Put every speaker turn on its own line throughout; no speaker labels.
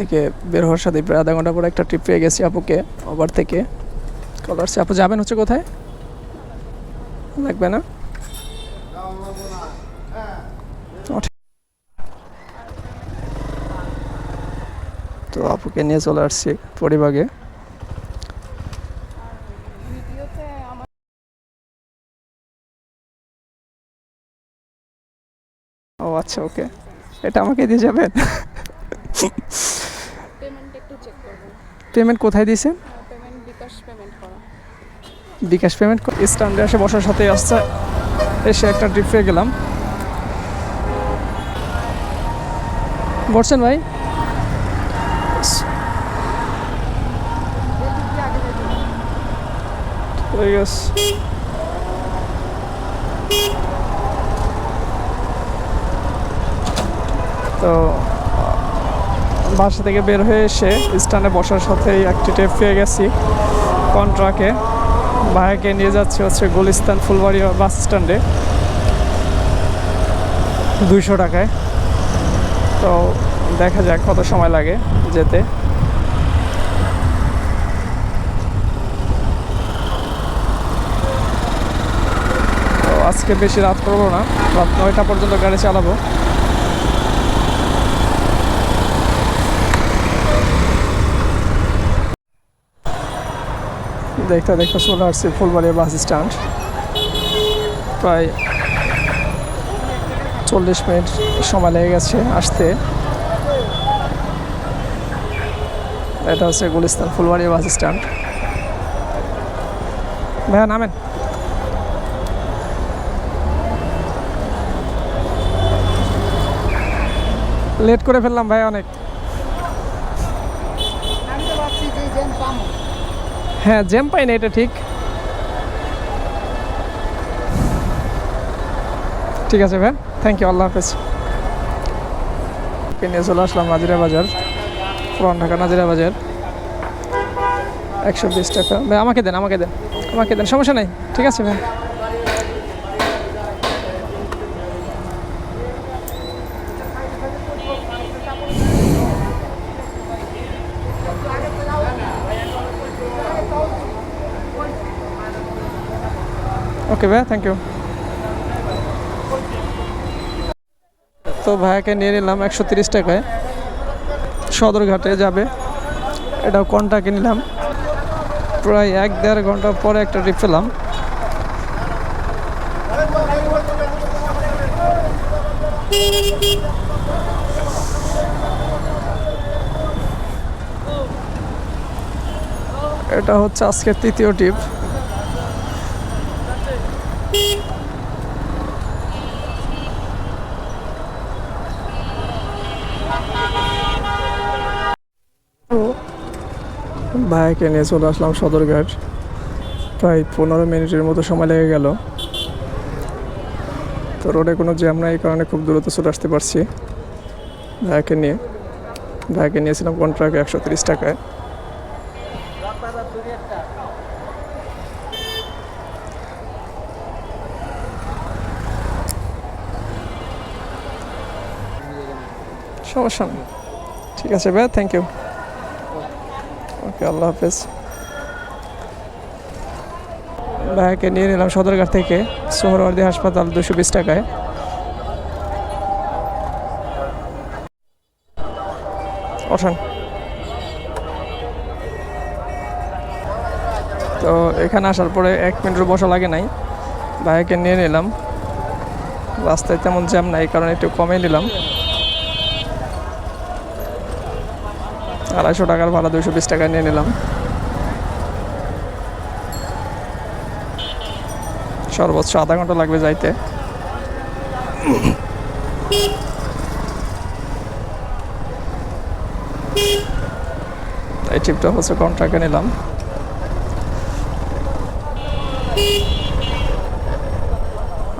থেকে বের হওয়ার সাথে প্রায় আধা ঘণ্টা পরে একটা ট্রিপ পেয়ে গেছি আপুকে ওভার থেকে। কল আসছে আপু যাবেন হচ্ছে কোথায়? লাগবে না? তো আপুকে নিয়ে চলে আসছি পরিবাগে। ও আচ্ছা ওকে। এটা আমাকে দিয়ে যাবেন
পেমেন্ট একটু চেক করবেন
পেমেন্ট কোথায়
পেমেন্ট বিকাশ পেমেন্ট
স্ট্যান্ডে এসে বসার সাথে আসছে। এসে একটা ট্রিপ পেয়ে গেলাম। বসছেন ভাই? তো বাসা থেকে বের হয়ে এসে স্ট্যান্ডে বসার সাথেই একটি টেপ পেয়ে গেছি কন্ট্রাকে ভাইকে নিয়ে যাচ্ছে হচ্ছে গুলিস্তান ফুলবাড়ি বাস স্ট্যান্ডে। দুইশো টাকায়। তো দেখা যাক কত সময় লাগে যেতে। আজকে বেশি রাত করব না। রাত নয়টা পর্যন্ত গাড়ি চালাবো। দেখতে দেখতে চলে আসছে ফুলবাড়ি বাস স্ট্যান্ড। প্রায় চল্লিশ মিনিট সময় লেগে গেছে আসতে। এটা হচ্ছে গুলিস্তান ফুলবাড়ি বাস স্ট্যান্ড। ভাইয়া, নামেন। লেট করে ফেললাম ভাই অনেক।
আমি তো ভাবছি যে
হ্যাঁ জ্যাম পাই না এটা ঠিক। ঠিক আছে ভাই থ্যাংক ইউ আল্লাহ হাফেজ। নিয়ে চলে আসলাম নাজিরা বাজার, পুরান ঢাকা নাজিরা বাজার। একশো বিশ টাকা। ভাই, আমাকে দেন আমাকে দেন আমাকে দেন, সমস্যা নেই, ঠিক আছে ভাই। ওকে ভাই থ্যাংক ইউ তো ভাইয়াকে নিয়ে নিলাম একশো তিরিশ টাকায় সদরঘাটে যাবে এটাও কন্টাকে নিলাম প্রায় এক দেড় ঘণ্টা পরে একটা ট্রিপ পেলাম এটা হচ্ছে আজকের তৃতীয় ট্রিপ ভাইকে নিয়ে চলে আসলাম সদরঘাট। প্রায় পনেরো মিনিটের মতো সময় লেগে গেল। তো রোডে কোনো জ্যাম নাই, এই কারণে খুব দূরত্ব চলে আসতে পারছি। ভাইকে নিয়ে ভাইকে নিয়েছিলাম কন্ট্রাক্ট একশো তিরিশ টাকায়। সমস্যা নেই। ঠিক আছে ভাই থ্যাংক ইউ ওকে, আল্লাহ হাফেজ। ভাইকে নিয়ে নিলাম সদরঘাট থেকে, সোহরওয়ার্দী হাসপাতাল দুশো বিশ টাকায়। ওঠেন। তো এখানে আসার পরে এক মিনিটের বসা লাগে নাই। ভাইকে নিয়ে নিলাম। রাস্তায় তেমন জ্যাম নাই, কারণ একটু কমে নিলাম। আড়াইশো টাকার ভাড়া দুশো বিশ টাকা নিয়ে নিলাম। সর্বোচ্চ আধা ঘণ্টা লাগবে যাইতে। এই ট্রিপটা হচ্ছে কন্ট্রাক্টে নিলাম।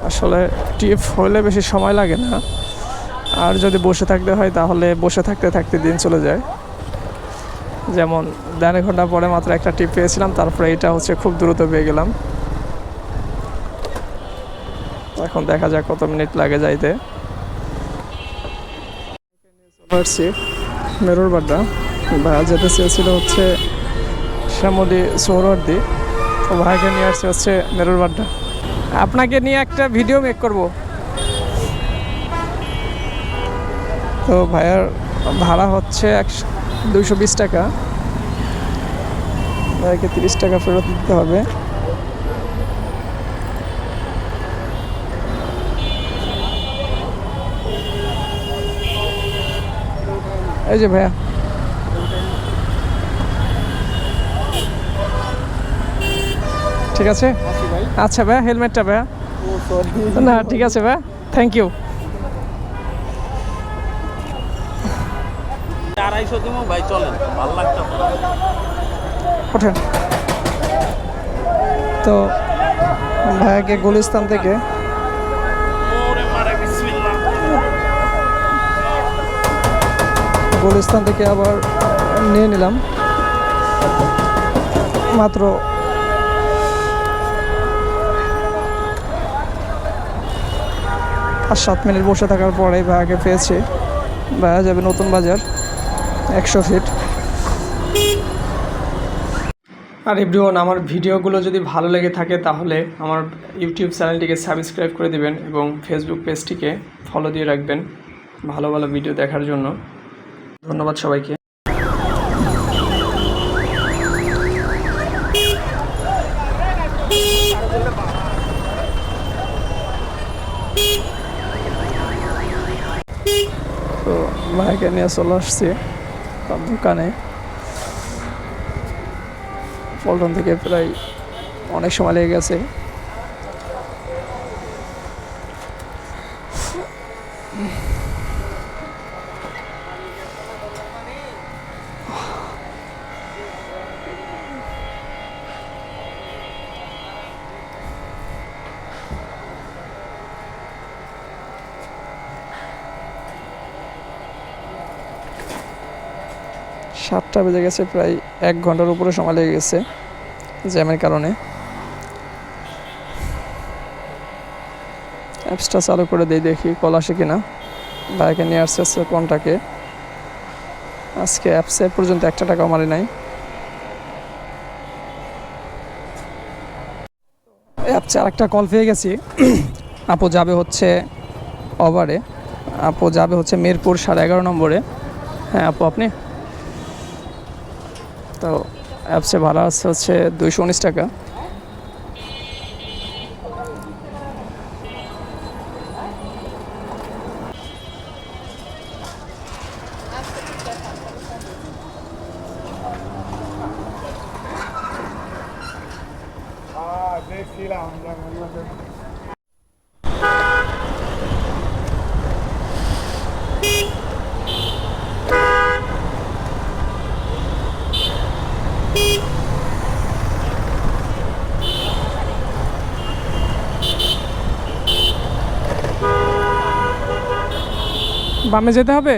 আসলে ট্রিপ হলে বেশি সময় লাগে না। আর যদি বসে থাকতে হয়, তাহলে বসে থাকতে থাকতে দিন চলে যায়। যেমন দেড় ঘণ্টা পরে মাত্র একটা টিপ পেয়েছিলাম, তারপরে এটা হচ্ছে খুব দ্রুত পেয়ে গেলাম। এখন দেখা যাক কত মিনিট লাগে যাইতে। মেরুর বাড্ডা বা যেতে চেয়েছিল হচ্ছে শ্যামলি সৌরর্দি। তো ভাইকে নিয়ে আসছে হচ্ছে মেরুর বাড্ডা আপনাকে নিয়ে একটা ভিডিও মেক করব। তো ভাইয়ার ভাড়া হচ্ছে একশো দুইশো বিশ টাকা। ভাইকে তিরিশ টাকা ফেরত দিতে হবে। এই যে ভাইয়া। ঠিক আছে? আচ্ছা ভাইয়া হেলমেটটা ভাইয়া। না ঠিক আছে ভাইয়া। থ্যাংক ইউ
আড়াইশো দিব ভাই চলেন ভালো লাগতো
ওঠেন। তো ভাইয়াকে গুলিস্তান থেকে গুলিস্তান থেকে আবার নিয়ে নিলাম। মাত্র পাঁচ সাত মিনিট বসে থাকার পরে ভাইয়াকে পেয়েছি। ভাইয়া যাবে নতুন বাজার। একশো ফিট আর এভরিওয়ান আমার ভিডিওগুলো যদি ভালো লেগে থাকে তাহলে আমার ইউটিউব চ্যানেলটিকে সাবস্ক্রাইব করে দিবেন এবং ফেসবুক পেজটিকে ফলো দিয়ে রাখবেন ভালো ভালো ভিডিও দেখার জন্য। ধন্যবাদ সবাইকে। তো ভাইকে নিয়ে চলে আসছি। তার দোকানে পল্টন থেকে প্রায় অনেক সময় লেগে গেছে। সাতটা বেজে গেছে, প্রায় এক ঘণ্টার উপরে সময় লেগে গেছে জ্যামের কারণে। অ্যাপসটা চালু করে দিই, দেখি কল আসে কিনা। বাইকে নিয়ে আসছে হচ্ছে কোনটাকে। আজকে অ্যাপসে পর্যন্ত একটা টাকাও মারি নাই। অ্যাপসে আরেকটা কল পেয়ে গেছি। আপু যাবে হচ্ছে ওভারে আপু যাবে হচ্ছে মিরপুর সাড়ে এগারো নম্বরে। হ্যাঁ আপু, আপনি? অ্যাপসে ভাড়া আছে হচ্ছে দুইশো উনিশ টাকা। বামে যেতে হবে?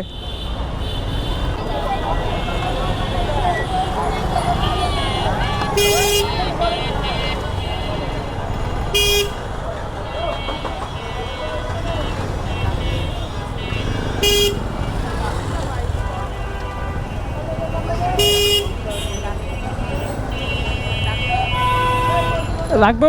রাখব?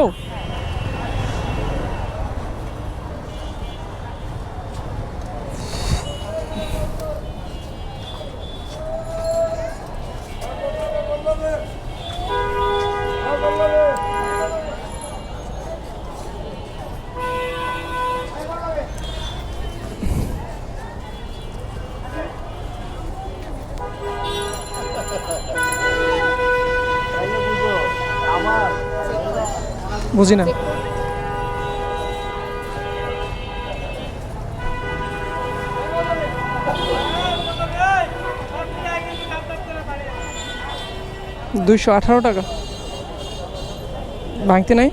বুঝি না। দুইশো আঠারো টাকা। ভাঙতে নাই?